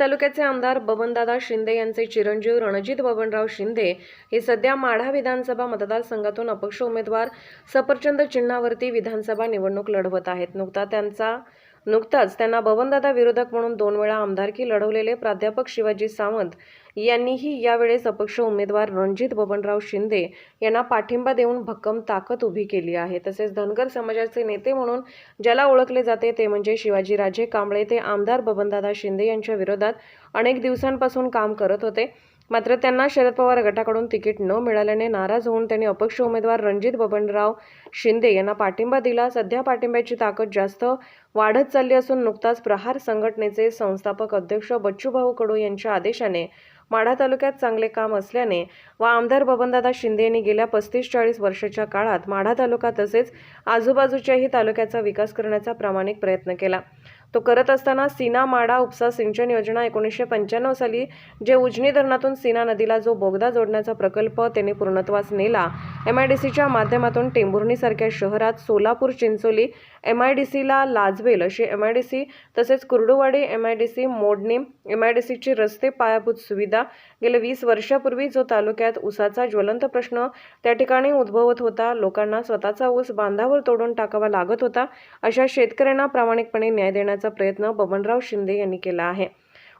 तालुक्याचे आमदार बबनदादा शिंदे यांचे चिरंजीव रणजित बबनराव शिंदे हे सध्या माढा विधानसभा मतदारसंघातून अपक्ष उमेदवार सफरचंद चिन्हावरती विधानसभा निवडणूक लढवत आहेत. नुकता त्यांचा नुकताच त्यांना बबनदादा विरोधक म्हणून दोन वेळा आमदारकी लढवलेले प्राध्यापक शिवाजी सावंत यांनीही यावेळेस अपक्ष उमेदवार रणजित बबनराव शिंदे यांना पाठिंबा देऊन भक्कम ताकद उभी केली आहे. तसेच धनगर समाजाचे नेते म्हणून ज्याला ओळखले जाते ते म्हणजे शिवाजीराजे कांबळे. ते आमदार बबनदादा शिंदे यांच्या विरोधात अनेक दिवसांपासून काम करत होते. मात्र त्यांना शरद पवार गटाकडून तिकीट न मिळाल्याने नाराज होऊन त्यांनी अपक्ष उमेदवार रणजित बबनराव शिंदे यांना पाठिंबा दिला. सध्या पाठिंब्याची ताकद जास्त वाढत चालली असून नुकताच प्रहार संघटनेचे संस्थापक अध्यक्ष बच्चूभाऊ कडू यांच्या आदेशाने माढा तालुक्यात चांगले काम असल्याने व आमदार बबनदादा शिंदे यांनी गेल्या पस्तीस चाळीस वर्षाच्या काळात माढा तालुका तसेच आजूबाजूच्याही तालुक्याचा विकास करण्याचा प्रामाणिक प्रयत्न केला. तो करत असताना सीना माडा उपसा सिंचन योजना एकोणीसशे पंच्याण्णव साली जे उजनी धरणातून सीना नदीला जो बोगदा जोडण्याचा प्रकल्प त्यांनी पूर्णत्वास नेला. एम आय डी सीच्या माध्यमातून टेंभुर्णीसारख्या शहरात Solapur Chincholi M I D सीला लाजवेल अशी एम आय डी सी तसेच Kurduwadi M I D C Modni M I D सीची रस्ते पायाभूत सुविधा. गेले वीस वर्षापूर्वी जो तालुक्यात ऊसाचा ज्वलंत प्रश्न त्या ठिकाणी उद्भवत होता लोकांना स्वतःचा ऊस बांधावर तोडून टाकावा लागत होता अशा शेतकऱ्यांना प्रामाणिकपणे न्याय देण्याचा प्रयत्न बबनराव शिंदे यांनी केला आहे.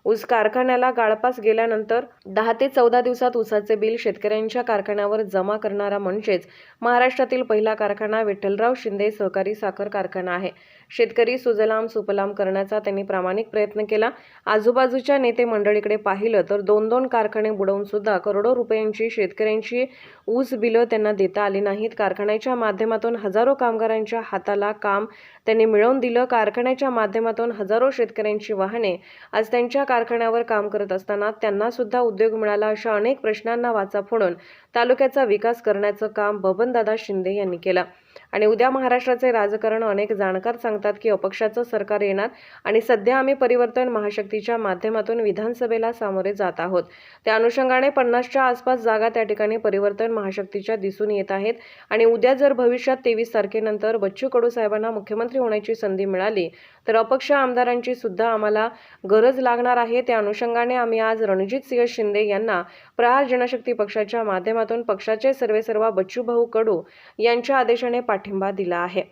ऊस कारखान्याला गाळपास गेल्यानंतर दहा ते चौदा दिवसात ऊसाचे बिल शेतकऱ्यांच्या कारखान्यावर जमा करणारा म्हणजेच महाराष्ट्रातील पहिला कारखाना विठ्ठलराव शिंदे सहकारी साखर कारखाना आहे. शेतकरी सुजलाम सुपलाम करण्याचा त्यांनी प्रामाणिक प्रयत्न केला. आजूबाजूच्या नेते मंडळीकडे पाहिलं तर दोन दोन कारखाने बुडवून सुद्धा करोडो रुपयांची शेतकऱ्यांची ऊस बिलं त्यांना देता आली नाहीत. कारखान्याच्या माध्यमातून हजारो कामगारांच्या हाताला काम त्यांनी मिळवून दिलं. कारखान्याच्या माध्यमातून हजारो शेतकऱ्यांची वाहने आज त्यांच्या कारखान्यावर काम करत असताना त्यांना सुद्धा उद्योग मिळाला अशा अनेक प्रश्नांना वाचा फोडून तालुक्याचा विकास करण्याचं काम बबनदादा शिंदे यांनी केलं. आणि उद्या महाराष्ट्राचे राजकारण अनेक जाणकार सांगतात की अपक्षाचं सरकार येणार आणि सध्या आम्ही परिवर्तन महाशक्तीच्या माध्यमातून विधानसभेला सामोरे जात आहोत. त्या अनुषंगाने पन्नासच्या आसपास जागा त्या ठिकाणी परिवर्तन महाशक्तीच्या दिसून येत आहेत आणि उद्या जर भविष्यात तेवीस तारखेनंतर बच्चू कडू साहेबांना मुख्यमंत्री होण्याची संधी मिळाली तर अपक्ष आमदारांची सुद्धा आम्हाला गरज लागणार आहे. त्या अनुषंगाने आम्ही आज रणजित सिंह शिंदे यांना प्रहार जनशक्ती पक्षाच्या माध्यमातून पक्षाचे सर्वेसर्वा बच्चू भाऊ कडू यांच्या आदेशाने पाठिंबा दिला आहे.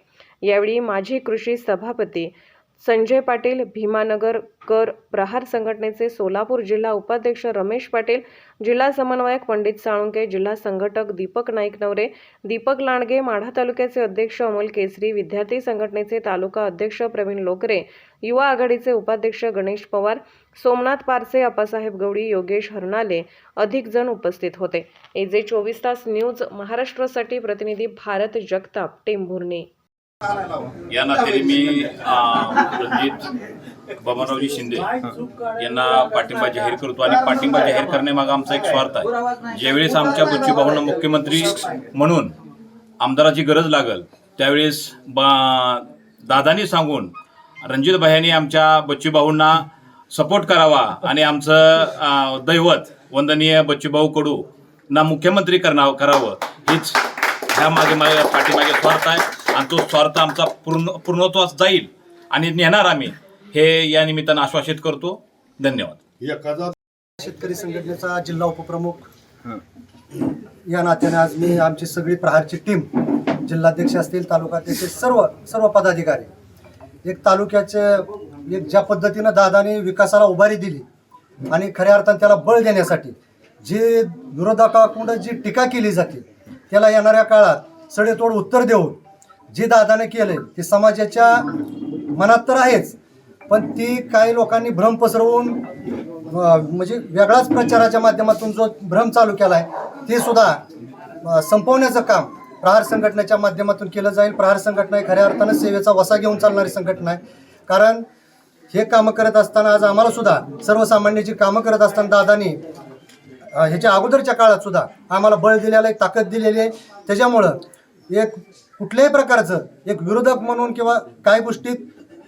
यावेळी माजी कृषी सभापती संजय पाटील भीमानगर कर प्रहार संघटनेचे सोलापूर जिल्हा उपाध्यक्ष रमेश पाटील जिल्हा समन्वयक पंडित साळुंके जिल्हा संघटक दीपक नाईक नवरे दीपक लांडगे माढा तालुक्याचे अध्यक्ष अमोल केसरी विद्यार्थी संघटनेचे तालुका अध्यक्ष प्रवीण लोकरे युवा आघाडीचे उपाध्यक्ष गणेश पवार सोमनाथ पारसे अप्पासाहेब गवडी योगेश हरणाले अधिक जण उपस्थित होते. एजे चोवीस तास न्यूज महाराष्ट्रासाठी प्रतिनिधी भारत जगताप टेंभुर्णी. या नात्याने मी रणजित बबनरावजी शिंदे यांना पाठिंबा जाहीर करतो आणि पाठिंबा जाहीर करण्यामागे आमचा एक स्वार्थ आहे. ज्यावेळेस आमच्या बच्चू भाऊंना मुख्यमंत्री म्हणून आमदाराची गरज लागल त्यावेळेस बा- दादानी सांगून रणजित भायांनी आमच्या बच्चू भाऊंना सपोर्ट करावा आणि आमचं दैवत वंदनीय बच्चूभाऊ कडू ना मुख्यमंत्री करणार करावं हीच ह्या मागे मागे पाठीमागे स्वार्थ आहे. आणि तो स्वार्थ आमचा पूर्ण पूर्णत्वास जाईल आणि नेणार आम्ही. हे या निमित्तानं आश्वासित करतो. धन्यवाद. एखादा शेतकरी संघटनेचा जिल्हा उपप्रमुख. या नात्याने आज मी आमची सगळी प्रहारची टीम जिल्हाध्यक्ष असतील तालुकाध्यक्ष सर्व सर्व पदाधिकारी एक तालुक्याचे एक ज्या पद्धतीनं दादाने विकासाला उभारी दिली आणि खऱ्या अर्थाने त्याला बळ देण्यासाठी जे विरोधकाकडून जी टीका केली जाते त्याला येणाऱ्या काळात सडेतोड उत्तर देऊन जे दादाने केले ते समाजाच्या मनात तर आहेच पण ती काही लोकांनी भ्रम पसरवून म्हणजे वेगळाच प्रचाराच्या माध्यमातून जो भ्रम चालू केला आहे ते सुद्धा संपवण्याचं काम प्रहार संघटनेच्या माध्यमातून केलं जाईल. प्रहार संघटना ही खऱ्या अर्थानं सेवेचा वसा घेऊन चालणारी संघटना आहे. कारण हे कामं करत असताना आज आम्हाला सुद्धा सर्वसामान्याची कामं करत असताना दादानी ह्याच्या अगोदरच्या काळात सुद्धा आम्हाला बळ दिलेलं आहे ताकद दिलेली आहे. त्याच्यामुळं एक कुठल्याही प्रकारचं एक विरोधक म्हणून किंवा काही गोष्टीत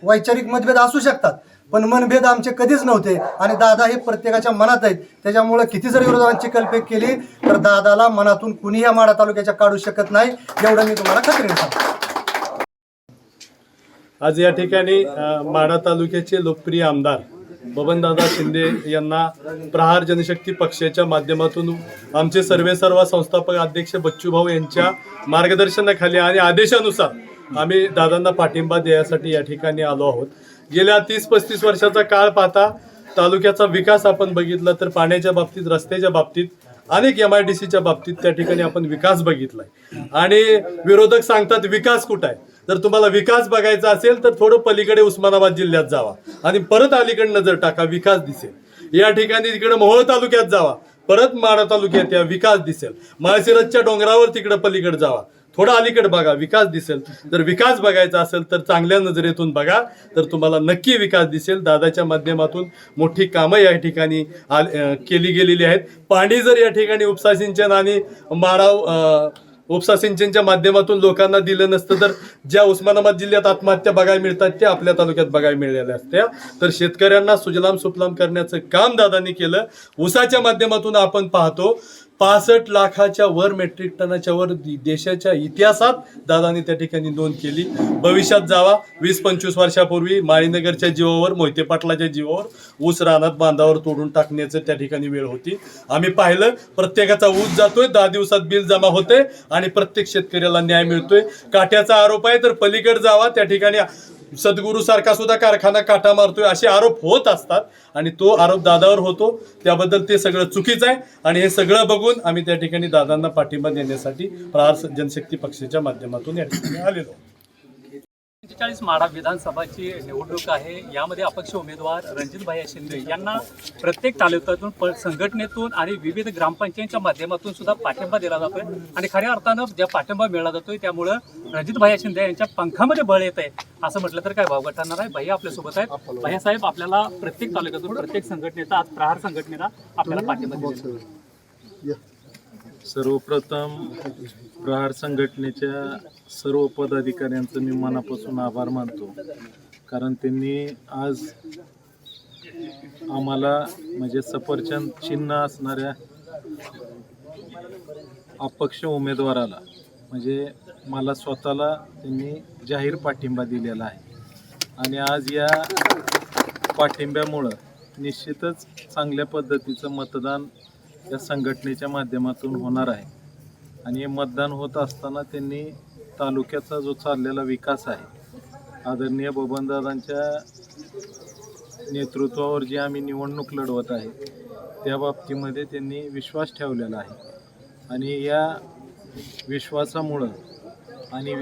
वैचारिक मतभेद असू शकतात पण मनभेद आमचे कधीच नव्हते आणि दादा हे प्रत्येकाच्या मनात आहेत. त्याच्यामुळं किती जर विरोधकांची कल्पेक केली तर दादाला मनातून कुणीही या माडा तालुक्याच्या काढू शकत नाही. एवढं मी तुम्हाला खात्री सांगतो आज या ठिकाणी माढा तालुक्याचे लोकप्रिय आमदार बबनदादा शिंदे यांना प्रहार जनशक्ती पक्षाच्या माध्यमातून आमचे सर्वे सर्व संस्थापक अध्यक्ष बच्चूभाऊ यांच्या मार्गदर्शनाखाली आणि आदेशानुसार आम्ही दादांना पाठिंबा देण्यासाठी या ठिकाणी आलो आहोत. गेल्या तीस पस्तीस वर्षाचा काळ पाहता तालुक्याचा विकास आपण बघितला तर पाण्याच्या बाबतीत रस्त्याच्या बाबतीत अनेक एम आय डी सीच्या बाबतीत त्या ठिकाणी आपण विकास बघितलाय. आणि विरोधक सांगतात विकास कुठं आहे? जर तुम्हाला विकास बघायचा असेल तर थोडं पलीकडे उस्मानाबाद जिल्ह्यात जावा. आणि परत अलीकडे नजर टाका विकास दिसेल. या ठिकाणी तिकडे मोहोळ तालुक्यात जावा. परत माडा तालुक्यात या विकास दिसेल. माळशिरसच्या डोंगरावर तिकडे पलीकडे जावा. थोडा अलीकडे बघा विकास दिसेल. जर विकास बघायचा असेल तर चांगल्या नजरेतून बघा. तर तुम्हाला नक्की विकास दिसेल. दादाच्या माध्यमातून मोठी कामं या ठिकाणी केली गेलेली आहेत. पाणी जर या ठिकाणी उपसा सिंचन आणि माडाव अं, उपसा सिंचनच्या माध्यमातून लोकांना दिलं नसतं तर ज्या उस्मानाबाद जिल्ह्यात आत्महत्या बघायला मिळतात त्या आपल्या तालुक्यात बघायला मिळाल्या असत्या. तर शेतकऱ्यांना सुजलाम सुफलाम करण्याचं काम दादांनी केलं. उसाच्या माध्यमातून आपण पाहतो पासष्ट लाखाच्या वर मेट्रिक टनाच्या वर देशाच्या इतिहासात दादांनी त्या ठिकाणी नोंद केली. भविष्यात जावा. वीस पंचवीस वर्षापूर्वी माळीनगरच्या जीवावर मोहिते पाटलाच्या जीवावर ऊस रानात बांधावर तोडून टाकण्याचं त्या ठिकाणी वेळ होती. आम्ही पाहिलं प्रत्येकाचा ऊस जातोय दहा दिवसात बिल जमा होते आणि प्रत्येक शेतकऱ्याला न्याय मिळतोय. काट्याचा आरोप आहे तर पलीकडे जावा त्या ठिकाणी सद्गुरू सारखा सुद्धा कारखाना काटा मारतोय असे आरोप होत असतात आणि तो आरोप दादावर होतो. त्याबद्दल ते सगळं चुकीचं आहे आणि हे सगळं बघून आम्ही त्या ठिकाणी दादांना पाठिंबा देण्यासाठी प्रहार जनशक्ती पक्षाच्या माध्यमातून या ठिकाणी आलेलो आहोत. माडा विधानसभाची निवडणूक आहे. यामध्ये अपक्ष उमेदवार रणजितभाई शिंदे यांना प्रत्येक तालुक्यातून संघटनेतून आणि विविध ग्रामपंचायतच्या माध्यमातून सुद्धा पाठिंबा दिला जातोय. आणि खऱ्या अर्थानं ज्या पाठिंबा मिळाला जातोय त्यामुळं रणजितभाई शिंदे यांच्या पंखामध्ये बळ येत आहे असं म्हटलं तर काय भाव ठरणार आहे भैया आपल्यासोबत आहेत. भैया साहेब आपल्याला प्रत्येक तालुक्यातून प्रत्येक संघटनेचा आज प्रहार संघटनेला आपल्याला पाठिंबा दिला सर्वप्रथम प्रहार संघटनेच्या सर्व पदाधिकाऱ्यांचं मी मनापासून आभार मानतो. कारण त्यांनी आज आम्हाला म्हणजे सफरचंद चिन्ह असणाऱ्या अपक्ष उमेदवाराला म्हणजे मला स्वतःला त्यांनी जाहीर पाठिंबा दिलेला आहे. आणि आज या पाठिंब्यामुळं निश्चितच चांगल्या पद्धतीचं मतदान या संघटनेच्या माध्यमातून होणार आहे. आणि हे मतदान होत असताना त्यांनी तालुक्याचा जो चाललेला विकास आहे आदरणीय बबनदादांच्या नेतृत्वावर जी आम्ही निवडणूक लढवत आहे त्या बाबतीमध्ये त्यांनी विश्वास ठेवलेला आहे. आणि या विश्वासामुळं आणि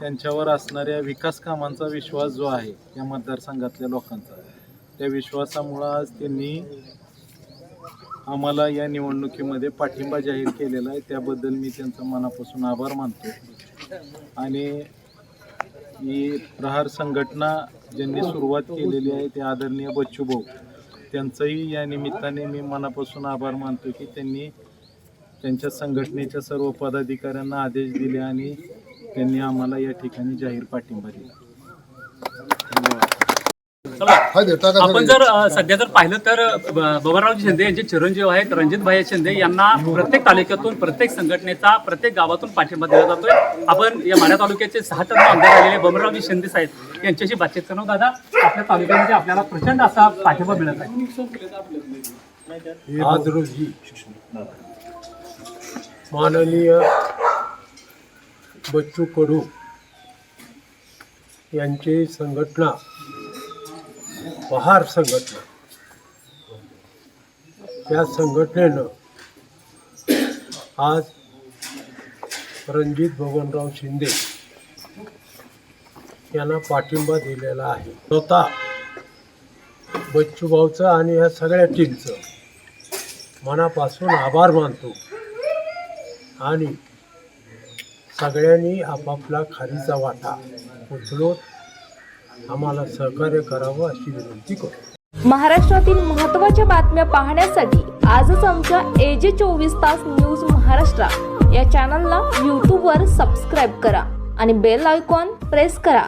त्यांच्यावर असणाऱ्या विकास कामांचा विश्वास जो आहे या मतदारसंघातल्या लोकांचा त्या विश्वासामुळं आज त्यांनी आम्हाला या निवडणुकीमध्ये पाठिंबा जाहीर केलेला आहे. त्याबद्दल मी त्यांचा मनापासून आभार मानतो. आणि ही प्रहार संघटना ज्यांनी सुरुवात केलेली आहे ते आदरणीय बच्चू भाऊ त्यांचंही या निमित्ताने मी मनापासून आभार मानतो की त्यांनी त्यांच्या संघटनेच्या सर्व पदाधिकाऱ्यांना आदेश दिले आणि त्यांनी आम्हाला या ठिकाणी जाहीर पाठिंबा दिला. चला. आपण जर सध्या जर पाहिलं तर बबनरावजी शिंदे यांचे चिरंजीव आहेत रणजितभाई शिंदे यांना प्रत्येक तालुक्यातून प्रत्येक संघटनेचा प्रत्येक गावातून पाठिंबा दिला जातोय. आपण या माढ्या तालुक्याचे सहा टन आमदार झालेले बबनरावजी शिंदे साहेब यांच्याशी बातचीत करणार दादा. आपल्या तालुक्यामध्ये आपल्याला प्रचंड असा पाठिंबा मिळत आहे. आज रोजी माननीय बच्चू कडू यांची संघटना बहार संघटना. त्या संघटनेनं आज रणजित बबनराव शिंदे यांना पाठिंबा दिलेला आहे. स्वतः बच्चूभाऊचं आणि ह्या सगळ्या टीमचं मनापासून आभार मानतो आणि सगळ्यांनी आपापला खारीचा वाटा उचलत आम्हाला सहकार्य करावं अशी विनंती करतो. महाराष्ट्रातील महत्त्वाच्या बातम्या पाहण्यासाठी आजच आमच्या एजे चोवीस तास न्यूज महाराष्ट्र या चॅनलला यूट्यूबवर सबस्क्राईब करा आणि बेल आयकॉन प्रेस करा.